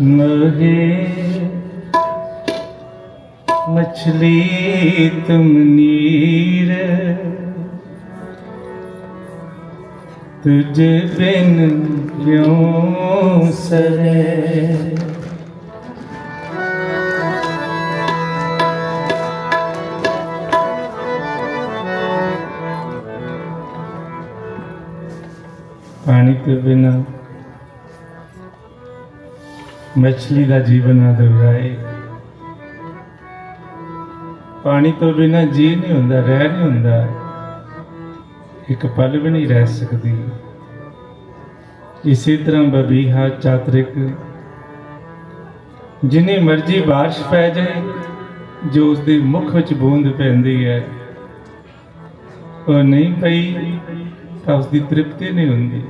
महे मछली तुम नीर तुझे बिन क्यों सरे पानी के बिना ਮਛਲੀ ਦਾ ਜੀਵਨ ਨਾ ਹੈ ਪਾਣੀ ਤੋਂ ਬਿਨਾ ਜੀ ਨਹੀਂ ਹੁੰਦਾ, ਰਹਿ ਨਹੀਂ ਹੁੰਦਾ। ਇੱਕ ਪਲ ਵੀ ਨਹੀਂ ਰਹਿ ਸਕਦੀ। ਇਸੇ ਤਰ੍ਹਾਂ ਬਬੀਹਾ ਚਾਤਰਿਕ, ਜਿੰਨੀ ਮਰਜ਼ੀ ਬਾਰਿਸ਼ ਪੈ ਜਾਏ, ਜੋ ਉਸ ਦੇ ਮੁਖ ਵਿੱਚ ਬੂੰਦ ਪੈਂਦੀ ਹੈ, ਉਹ ਨਹੀਂ ਪਈ, ਤਾਂ ਉਸ ਦੀ ਤ੍ਰਿਪਤੀ ਨਹੀਂ ਹੁੰਦੀ,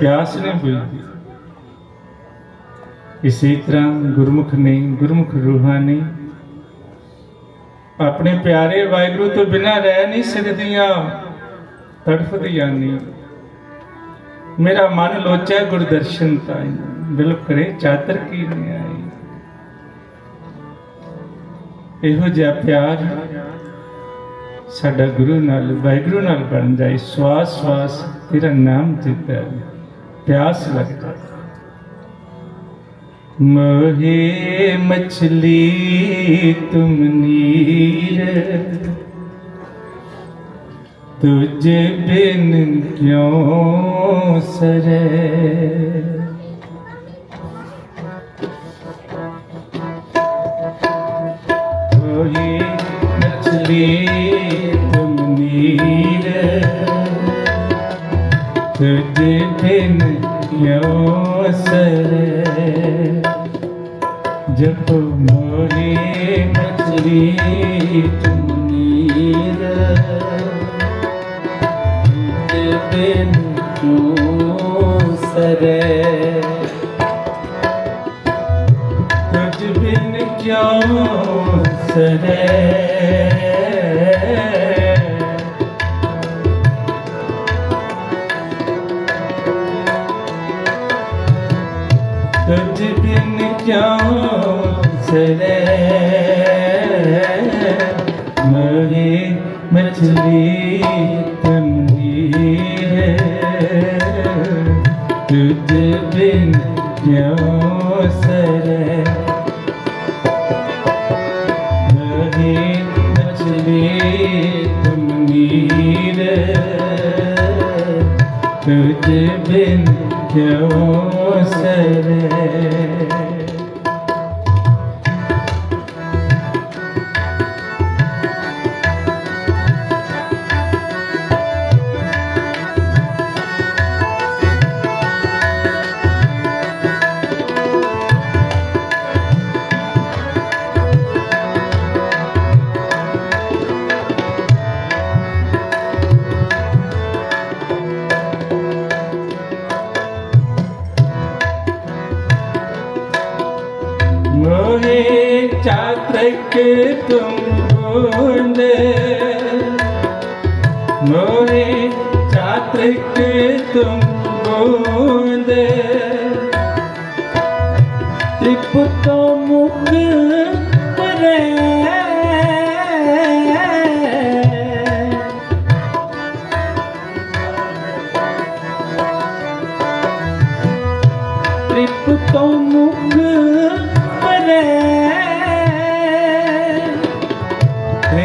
ਪਿਆਸ ਨਹੀਂ ਬੁਝਦੀ। ਇਸੇ ਤਰ੍ਹਾਂ ਗੁਰਮੁਖ ਨੇ ਗੁਰਮੁਖ ਰੂਹਾਂ ਨੇ ਆਪਣੇ ਪਿਆਰੇ ਵਾਹਿਗੁਰੂ ਤੋਂ ਬਿਨਾਂ ਰਹਿ ਨਹੀਂ ਸਕਦੀਆਂ ਤੜਫਦੀਆਂ ਨਹੀਂ ਮੇਰਾ ਮਨ ਲੋਚੈ ਗੁਰਦਰਸ਼ਨ ਤਾਈ ਬਿਲ ਕਰੇ ਚਾਤਰ ਕੀ ਨਹੀਂ ਆਈ। ਇਹੋ ਜਿਹਾ ਪਿਆਰ ਸਾਡਾ ਗੁਰੂ ਨਾਲ, ਵਾਹਿਗੁਰੂ ਨਾਲ ਬਣ ਜਾਏ। ਸਵਾਸ ਸਵਾਸ ਤੇਰਾ ਨਾਮ ਚਿੱਤਾ ਪਿਆਸ ਲੱਗਦਾ। मोहे मछली तुम नीर तुझ बिन क्यों सरे मोहे मछली ਸਰੇ ਤੁਝ ਬਿਨ ਕਿਉਂ ਸਰੇ ਤੁਝ ਬਿਨ ਕਿਉਂ ਸਰੇ? ਮਛਲੀ ਤਮਹੀ ਹੈ। ਤੁਝ ਬਿਨ ਕਿਉਂ ਸਰੇ ਮਹੀ ਮਛਲੀ ਤਮਹੀ ਹੈ। ਤੁਝ ਬਿਨ ਕਿਉਂ ਸਰੇ ਕੇ ਤੁਮ ਬੋਂਦੇ ਮੋਰੇ ਚਾਤ ਕੇ ਤੁਮ ਬੋਂਦੇ ਤ੍ਰਿਪ ਤੋਂ ਮੁਖ ਪਰੇ। ਤ੍ਰਿਪ ਤੋਂ ਮੁਖ ਪਰੇ।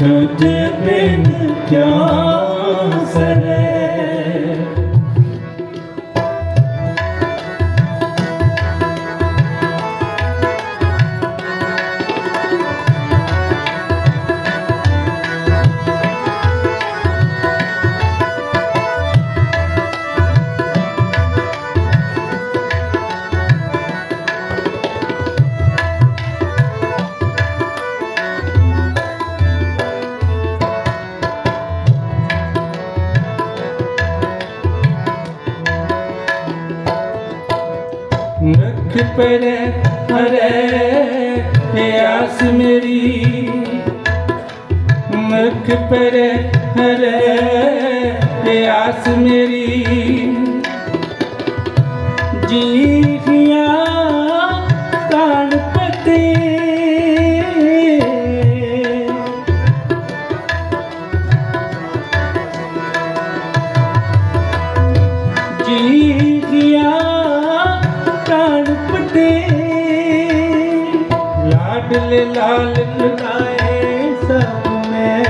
ਤੁਝ ਬਿਨ ਕਿਆ ਖਿਪਰ ਹਰੇ ਪਿਆਸ ਮੇਰੀ। ਮਖ ਪਰ ਹਰੇ ਪਿਆਸ ਮੇਰੀ। ਜੀ दिल लाल लुटाए सब में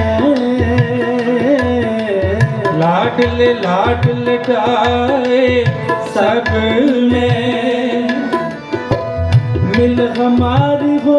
लाडल लाड लुटाए सब में मिल हमारी हो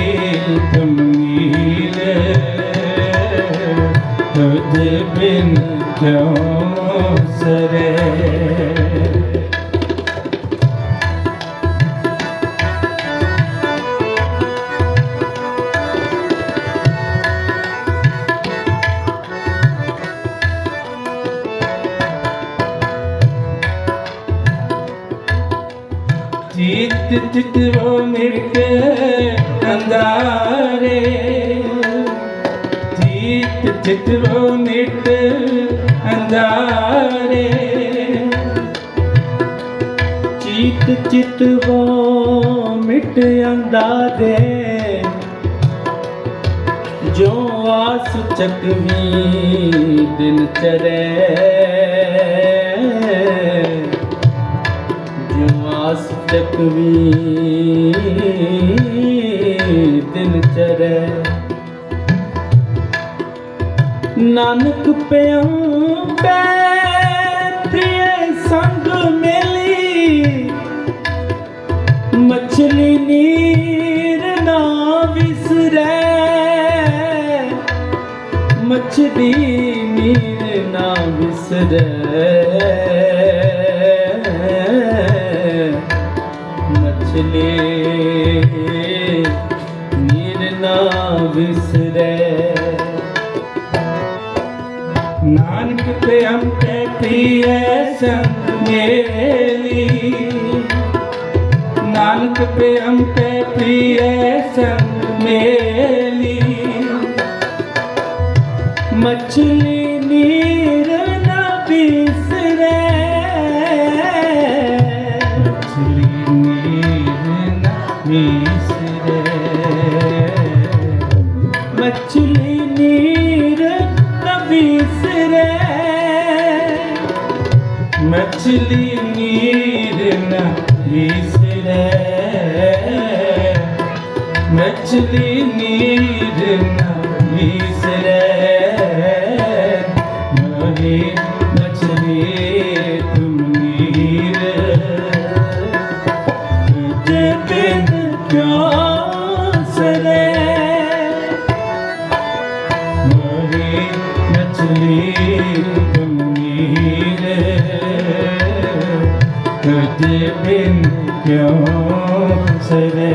चित चित वो मिट अंधारे चित चित वो मिट अंधारे चित चित वो मिट अंधारे जो आस चकवी दिन चरे ਜੋ ਆਸ ਦਿਨ ਚਰੇ ਨਾਨਕ ਪਿਆਉ ਪੈ ਪ੍ਰਿਯ ਸੰਗ ਮੇਲੀ। ਮਛਲੀ ਨੀਰ ਨਾ ਵਿਸਰੈ। ਮਛਲੀ ਨੀਰ ਨਾ ਵਿਸਰੈ। ਮਿਲੇ ਨੀਰ ਨਾ ਵਿਸਰੇ। ਨਾਨਕ ਤੇ ਅੰਤੇ ਪੀਏ ਸੰਤ ਮੇਲੀ ਨਾਨਕ ਤੇ ਅੰਤੇ ਪੀਏ ਸੰਤ ਮੇਲੀ ਮਛਲੀ ਨੀ मछली नीर नहीं सिरे मछली नीर नहीं सिरे मेरी मछली तुम नीर तुझे बिन क्यों तुझे बिन क्यों सरे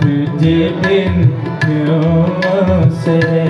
तुझे बिन क्यों सरे